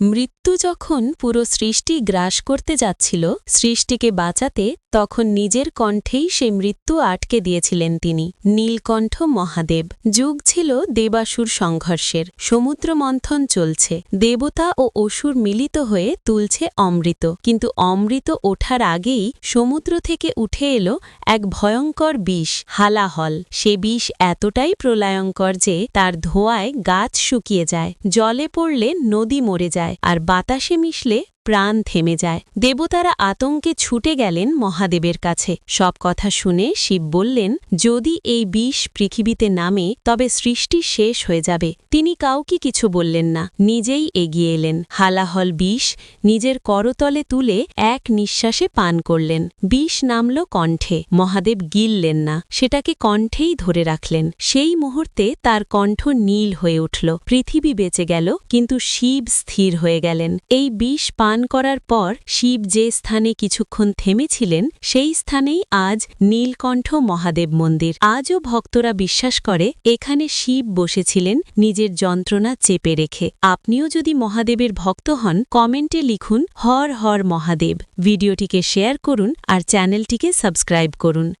মৃত্যু যখন পুরো সৃষ্টি গ্রাস করতে যাচ্ছিল সৃষ্টিকে বাঁচাতে তখন নিজের কণ্ঠেই সে মৃত্যু আটকে দিয়েছিলেন তিনি। নীলকণ্ঠ মহাদেব। যুগ ছিল দেবাসুর সংঘর্ষের। সমুদ্র মন্থন চলছে। দেবতা ও অসুর মিলিত হয়ে তুলছে অমৃত। কিন্তু অমৃত ওঠার আগেই সমুদ্র থেকে উঠে এলো এক ভয়ঙ্কর বিষ, হালাহল। সে বিষ এতটাই প্রলয়ঙ্কর যে তার ধোঁয়ায় গাছ শুকিয়ে যায়। জলে পড়লে নদী মরে যায়। আর বাতাসে মিশলে প্রাণ থেমে যায়। দেবতারা আতঙ্কে ছুটে গেলেন মহাদেবের কাছে। সব কথা শুনে শিব বললেন, যদি এই বিষ পৃথিবীতে নামে, তবে সৃষ্টি শেষ হয়ে যাবে। তিনি কাউকে কিছু বললেন না। নিজেই এগিয়ে এলেন। হালাহল বিষ নিজের করতলে তুলে এক নিঃশ্বাসে পান করলেন। বিষ নামল কণ্ঠে। মহাদেব গিললেন না। সেটাকে কণ্ঠেই ধরে রাখলেন। সেই মুহূর্তে তার কণ্ঠ নীল হয়ে উঠল। পৃথিবী বেঁচে গেল, কিন্তু শিব স্থির হয়ে গেলেন। এই বিষ পান করার পর শিব যে স্থানে কিছুক্ষণ থেমেছিলেন, সেই স্থানেই আজ নীলকণ্ঠ মহাদেব মন্দির। আজও ভক্তরা বিশ্বাস করে, এখানে শিব বসেছিলেন, নিজের যন্ত্রণা চেপে রেখে। আপনিও যদি মহাদেবের ভক্ত হন, কমেন্টে লিখুন, হর হর মহাদেব। ভিডিওটিকে শেয়ার করুন আর চ্যানেলটিকে সাবস্ক্রাইব করুন।